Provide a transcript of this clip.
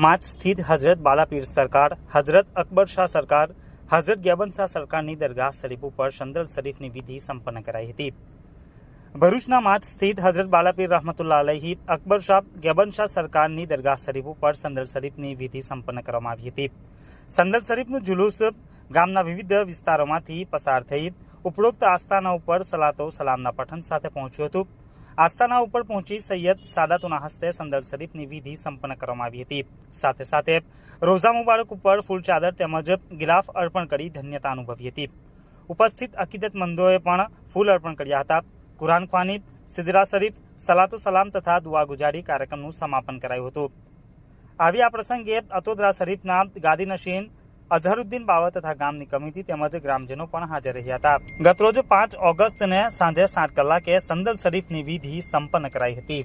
માચ સ્થિત હજરત બાલાપીર સરકાર હજરત અકબર શાહ સરકાર હજરત ગ્યાબન શાહ સરકારની દરગાહ શરીફ ઉપર સંદલ શરીફની વિધિ સંપન્ન કરાઈ હતી. ભરૂચના માચ સ્થિત હજરત બાલાપીર રહમતુલ્લા અલહી, અકબર શાહ ગ્યાબન શાહ સરકારની દરગાહ શરીફ ઉપર સંદલ શરીફની વિધિ સંપન્ન કરવામાં આવી હતી. સંદલ શરીફનું જુલુસ ગામના વિવિધ વિસ્તારોમાંથી પસાર થઈ ઉપરોક્ત આસ્થાના ઉપર સલાતો સલામના પઠન સાથે પહોંચ્યું હતું. આસ્થાના ઉપર પહોંચી સૈયદ સાદાતુના હસ્તે સંદર શરીફની વિધિ સંપન્ન કરવામાં આવી હતી. સાથે સાથે રોઝા મુબારક ઉપર ફૂલ ચાદર તેમજ ગિલાફ અર્પણ કરી ધન્યતા અનુભવી હતી. ઉપસ્થિત અકીદતમંદોએ પણ ફૂલ અર્પણ કર્યા હતા. કુરાન ખ્વાની સિદરા શરીફ, સલાતો સલામ તથા દુઆ ગુજારી કાર્યક્રમનું સમાપન કરાયું હતું. આવી આ પ્રસંગે અતોદરા શરીફના ગાદી નશીન અઝહરુદ્દીન બાવા તથા ગામની કમિટી તેમજ ગ્રામજનો પણ હાજર રહ્યા હતા. ગતરોજ પાંચ ઓગસ્ટને સાંજે સાત કલાકે સંદલ શરીફની વિધિ સંપન્ન કરાઈ હતી.